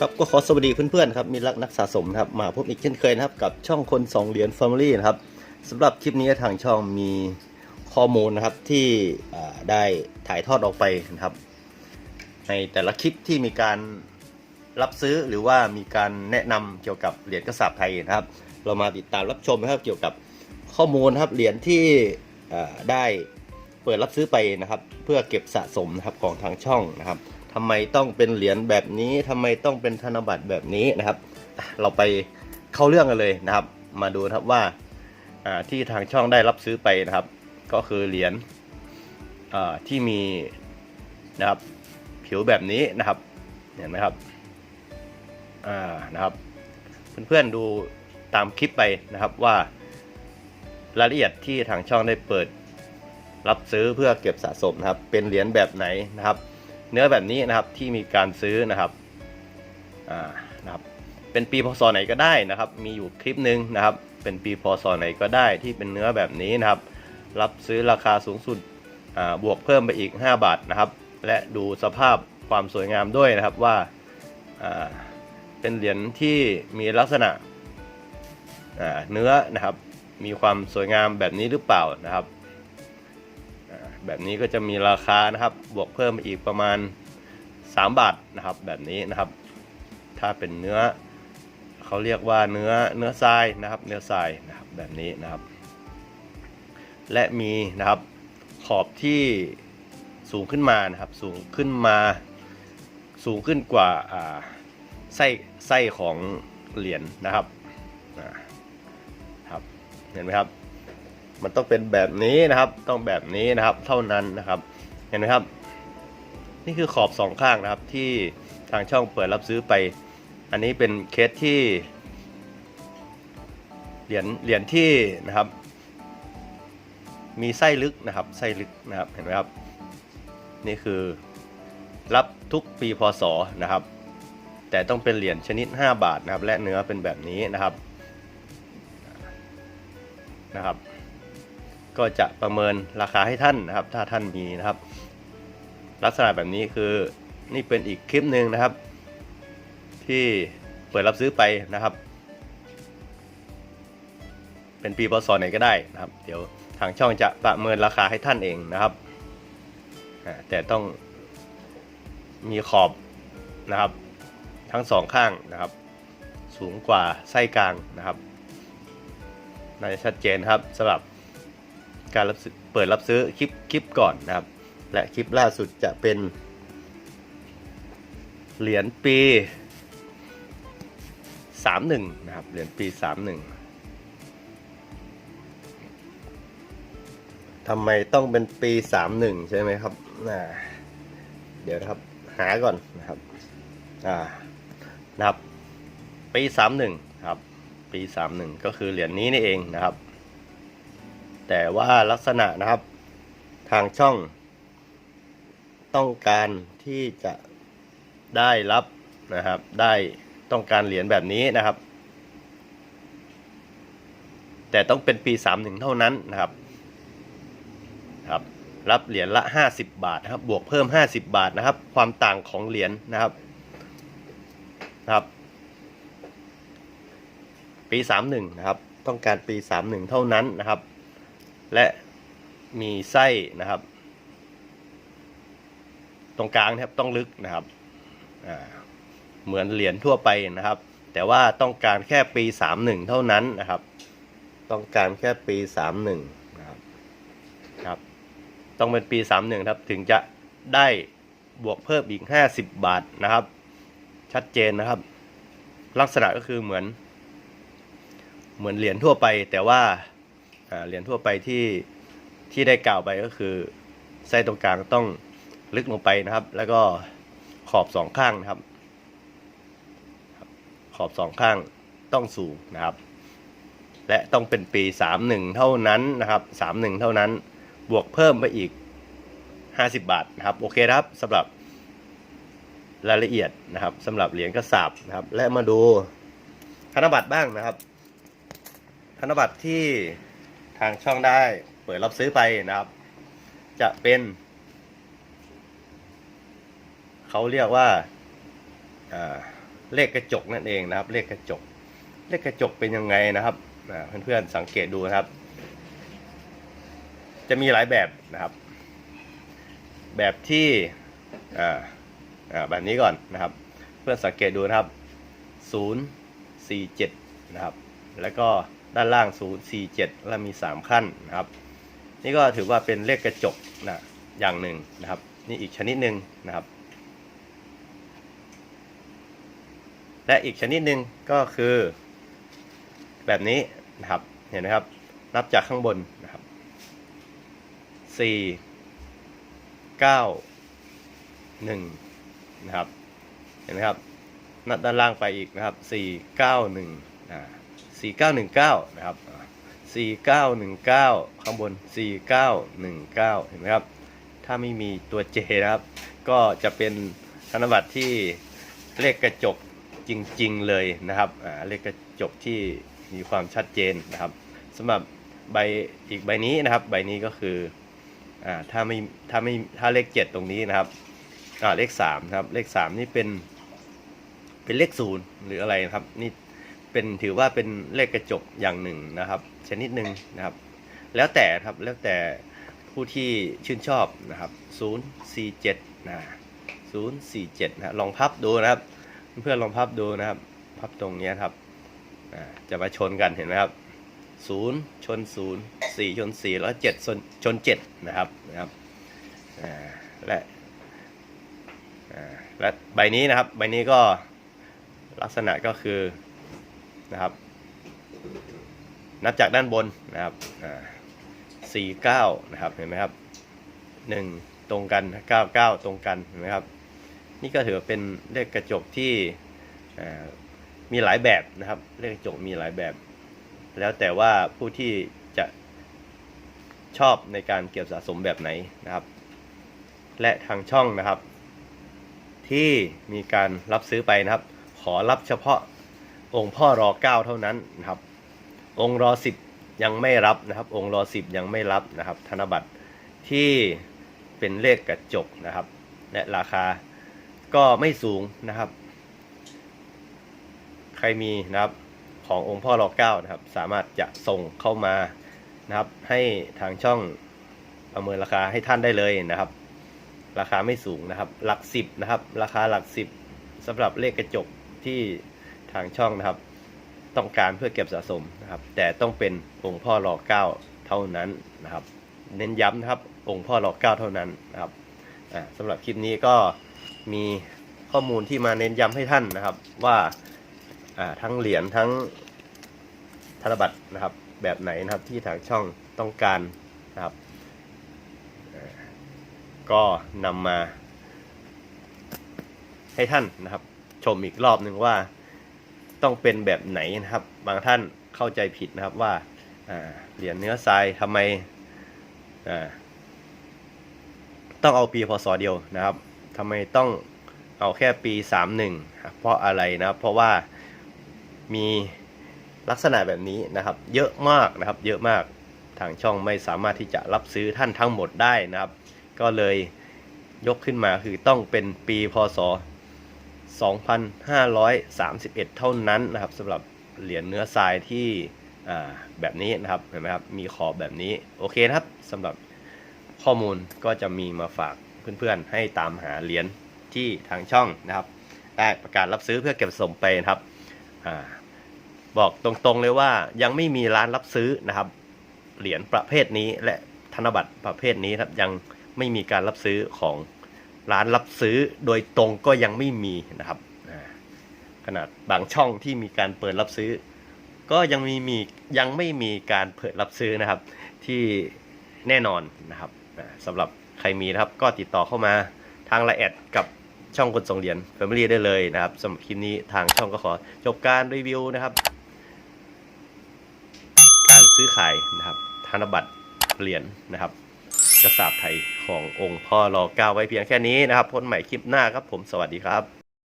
ครับก็ขอสวัสดีเพื่อนๆครับมีรักนักสะสมนะครับมาพบอีกเช่นเคยนะครับกับช่องคนสองเหรียญ Family นะครับสำหรับคลิปนี้ทางช่องมีข้อมูลนะครับที่ได้ถ่ายทอดออกไปนะครับ ในแต่ละคลิปที่มีการรับซื้อหรือว่ามีการแนะนำเกี่ยวกับเหรียญกระสาบไทยนะครับ เรามาติดตามรับชมนะครับเกี่ยวกับข้อมูลครับเหรียญที่ได้เปิดรับซื้อไปนะครับ เพื่อเก็บสะสมนะครับของทางช่องนะครับ ทำไมต้องเป็นเหรียญแบบนี้ทำไมต้องเป็นธนบัตรแบบนี้นะครับ เราไปเข้าเรื่องกันเลยนะครับ มาดูครับว่าที่ทางช่องได้รับซื้อไปนะครับ ก็คือเหรียญที่มีนะครับผิวแบบนี้นะครับเห็นไหมครับอ่านะครับ เพื่อนๆดูตามคลิปไปนะครับว่ารายละเอียดที่ทางช่องได้เปิดรับซื้อเพื่อเก็บสะสมนะครับ เป็นเหรียญแบบไหนนะครับ เนื้อแบบนี้นะครับที่มีการซื้อนะครับอ่านะครับเป็นปีพศไหนก็ได้นะครับ มีอยู่คลิปหนึ่งนะครับ เป็นปีพศไหนก็ได้ที่เป็นเนื้อแบบนี้นะครับ รับซื้อราคาสูงสุดอ่าบวกเพิ่มไปอีก 5 บาทนะครับ และดูสภาพความสวยงามด้วยนะครับว่าอ่าเป็นเหรียญที่มีลักษณะอ่าเนื้อนะครับ มีความสวยงามแบบนี้หรือเปล่านะครับ แบบนี้ก็จะมีราคานะครับ บวกเพิ่มอีกประมาณ 3 บาทนะครับ แบบนี้นะครับ ถ้าเป็นเนื้อเขาเรียกว่าเนื้อเนื้อทรายนะครับ เนื้อทรายนะครับแบบนี้นะครับ และมีนะครับขอบที่สูงขึ้นมานะครับ สูงขึ้นมาสูงขึ้นกว่าไส้ไส้ของเหรียญนะครับครับ เห็นไหมครับ มันต้องเป็นแบบนี้นะครับ ต้องแบบนี้นะครับ เท่านั้นนะครับ เห็นไหมครับ นี่คือขอบสองข้างนะครับ ที่ทางช่องเปิดรับซื้อไป อันนี้เป็นเคสที่เหรียญเหรียญที่นะครับ มีไส้ลึกนะครับ ไส้ลึกนะครับ เห็นไหมครับ นี่คือรับทุกปีพศนะครับ แต่ต้องเป็นเหรียญชนิด 5 บาทนะครับ และเนื้อเป็นแบบนี้นะครับนะครับ ก็จะประเมินราคาให้ท่านนะครับ ถ้าท่านมีนะครับ ลักษณะแบบนี้คือนี่เป็นอีกคลิปหนึ่งนะครับ ที่เปิดรับซื้อไปนะครับ เป็นปีพศไหนก็ได้นะครับ เดี๋ยวทางช่องจะประเมินราคาให้ท่านเองนะครับ แต่ต้องมีขอบนะครับ ทั้งสองข้างนะครับ สูงกว่าไส้กลางนะครับน่าจะชัดเจนครับสำหรับ การรับเปิดรับซื้อคลิปคลิปก่อนนะครับ และคลิปล่าสุดจะเป็น เหรียญปี 31 นะครับ เหรียญปี 31ทำไมต้องเป็นปี 31 ใช่ไหมครับน่าเดี๋ยวครับหาก่อนนะครับอ่านะครับ ปี 31 ครับ ปี 31 ก็คือเหรียญนี้นี่เองนะครับ แต่ว่าลักษณะนะครับ ทางช่อง ต้องการที่จะได้รับนะครับ ได้ต้องการเหรียญแบบนี้นะครับ แต่ต้องเป็นปี31เท่านั้นนะครับครับ รับเหรียญละ 50 บาทนะครับ บวกเพิ่ม 50 บาทนะครับ ความต่างของเหรียญนะครับนะครับปี 31 นะครับ ต้องการปี 31 เท่านั้นนะครับ และมีไส้นะครับ ตรงกลางนะครับต้องลึกนะครับเหมือนเหรียญทั่วไปนะครับ แต่ว่าต้องการแค่ปี 31 เท่านั้นนะครับ ต้องการแค่ปี 31นะครับครับ ต้องเป็นปี 31ครับถึงจะได้บวกเพิ่มอีก 50 บาทนะครับ ชัดเจนนะครับ ลักษณะก็คือเหมือน เหมือนเหรียญทั่วไปแต่ว่า เหรียญทั่วไปที่ที่ได้กล่าวไปก็คือไส้ตรงกลางต้องลึกลงไปนะครับ แล้วก็ขอบสองข้างนะครับ ขอบสองข้างต้องสูงนะครับ และต้องเป็นปี 31 เท่านั้นนะครับ 31 เท่านั้นบวกเพิ่มไปอีก 50 บาทนะครับ โอเคครับสำหรับรายละเอียดนะครับสำหรับเหรียญกระสาบนะครับ และมาดูธนบัตรบ้างนะครับ ธนบัตรที่ ทางช่องได้เปิดรับซื้อไปนะครับ จะเป็น เขาเรียกว่าเลขกระจกนั่นเองนะครับ เลขกระจก เลขกระจกเป็นยังไงนะครับเพื่อนๆสังเกตดูนะครับ จะมีหลายแบบนะครับ แบบที่แบบนี้ก่อนนะครับ เพื่อนสังเกตดูนะครับ 0 4 7 นะครับ แล้วก็ ด้านล่าง 0 4 7 แล้วมี 3 ขั้นนะครับ นี่ก็ถือว่าเป็นเลขกระจกนะอย่างหนึ่งนะครับ นี่อีกชนิดหนึ่งนะครับ และอีกชนิดหนึ่งก็คือ แบบนี้นะครับเห็นไหมครับ นับจากข้างบนนะครับ 4 9 1 นะครับ เห็นไหมครับนับด้านล่างไปอีกนะครับ 4 9 1อ่า 4 9 1 9 นะครับอ่า4 9 1 9 ข้างบน 4 9 1 9 เห็นไหมครับ ถ้าไม่มีตัว J นะครับ ก็จะเป็นธนบัตรที่เลขกระจกจริงๆเลยนะครับเลขกระจกที่มีความชัดเจนนะครับสำหรับใบอีกใบนี้นะครับ ใบนี้ก็คืออ่าถ้าไม่ถ้าไม่ถ้าเลข7ตรงนี้นะครับอ่าเลข3นะครับเลข3นี่เป็นเป็นเลขศูนย์หรืออะไรนะครับนี่ เป็นถือว่าเป็นเลขกระจกอย่างหนึ่งนะครับ ชนิดหนึ่งนะครับ แล้วแต่ครับแล้วแต่ผู้ที่ชื่นชอบนะครับ 047นะ047นะลองพับดูนะครับ เพื่อนลองพับดูนะครับ พับตรงนี้ครับจะมาชนกันเห็นไหมครับ 0 ชน 0 4 ชน 4 แล้ว 7 ชนชน7นะครับนะครับและและใบนี้นะครับ ใบนี้ก็ลักษณะก็คือ นะครับ นับจากด้านบนนะครับอ่าสี่เก้านะครับเห็นไหมครับหนึ่งตรงกันเก้าเก้าตรงกันเห็นไหมครับ นี่ก็ถือว่าเป็นเลขกระจกที่อ่ามีหลายแบบนะครับ เลขกระจกมีหลายแบบ แล้วแต่ว่าผู้ที่จะชอบในการเก็บสะสมแบบไหนนะครับ และทางช่องนะครับ ที่มีการรับซื้อไปนะครับ ขอรับเฉพาะ องค์พ่อรอเก้าเท่านั้นนะครับ องค์รอสิบยังไม่รับนะครับ องค์รอสิบยังไม่รับนะครับ ธนบัตรที่เป็นเลขกระจกนะครับ และราคาก็ไม่สูงนะครับ ใครมีนะครับขององค์พ่อรอเก้านะครับ สามารถจะส่งเข้ามานะครับ ให้ทางช่องประเมินราคาให้ท่านได้เลยนะครับ ราคาไม่สูงนะครับ หลักสิบนะครับ ราคาหลักสิบสำหรับเลขกระจกที่ ทางช่องนะครับ ต้องการเพื่อเก็บสะสมนะครับ แต่ต้องเป็นองค์พ่อรอเก้าเท่านั้นนะครับ เน้นย้ำนะครับ องค์พ่อรอเก้าเท่านั้นนะครับอ่าสำหรับคลิปนี้ก็มีข้อมูลที่มาเน้นย้ำให้ท่านนะครับ ว่าทั้งเหรียญทั้งธนบัตรนะครับ แบบไหนนะครับที่ทางช่องต้องการนะครับก็นำมาให้ท่านนะครับ ชมอีกรอบหนึ่งว่า ต้องเป็นแบบไหนนะครับ บางท่านเข้าใจผิดนะครับว่าเหรียญเนื้อทรายทำไมต้องเอาปีพศเดียวนะครับทำไมต้องเอาแค่ปี 31 เพราะอะไรนะครับ เพราะว่ามีลักษณะแบบนี้นะครับ เยอะมากนะครับ เยอะมากทางช่องไม่สามารถที่จะรับซื้อท่านทั้งหมดได้นะครับ ก็เลยยกขึ้นมาคือต้องเป็นปีพศ 2,531 เท่านั้นนะครับสำหรับเหรียญเนื้อทรายที่แบบนี้นะครับเห็นไหมครับมีขอบแบบนี้โอเคนะครับสำหรับข้อมูลก็จะมีมาฝากเพื่อนๆ ให้ตามหาเหรียญที่ทางช่องนะครับ ได้ประกาศรับซื้อเพื่อเก็บสมไปนะครับอบอกตรงๆเลยว่ายังไม่มีร้านรับซื้อนะครับ เหรียญประเภทนี้และธนบัตรประเภทนี้ครับยังไม่มีการรับซื้อของ ร้านรับซื้อโดยตรงก็ยังไม่มีนะครับขนาดบางช่องที่มีการเปิดรับซื้อ ก็ยังมีมียังไม่มีการเปิดรับซื้อนะครับ ที่แน่นอนนะครับสำหรับใครมีนะครับ ก็ติดต่อเข้ามาทางลน์แอดกับช่องคนส่งเหรียญ Family ได้เลยนะครับสำหรับคลิปนี้ทางช่องก็ขอจบการรีวิวนะครับ การซื้อขายนะครับธนบัตรเหรียญนะครับกระสาบไทย ขององค์พ่อรอเก้าไว้เพียงแค่นี้นะครับพบกันใหม่คลิปหน้าครับผมสวัสดีครับ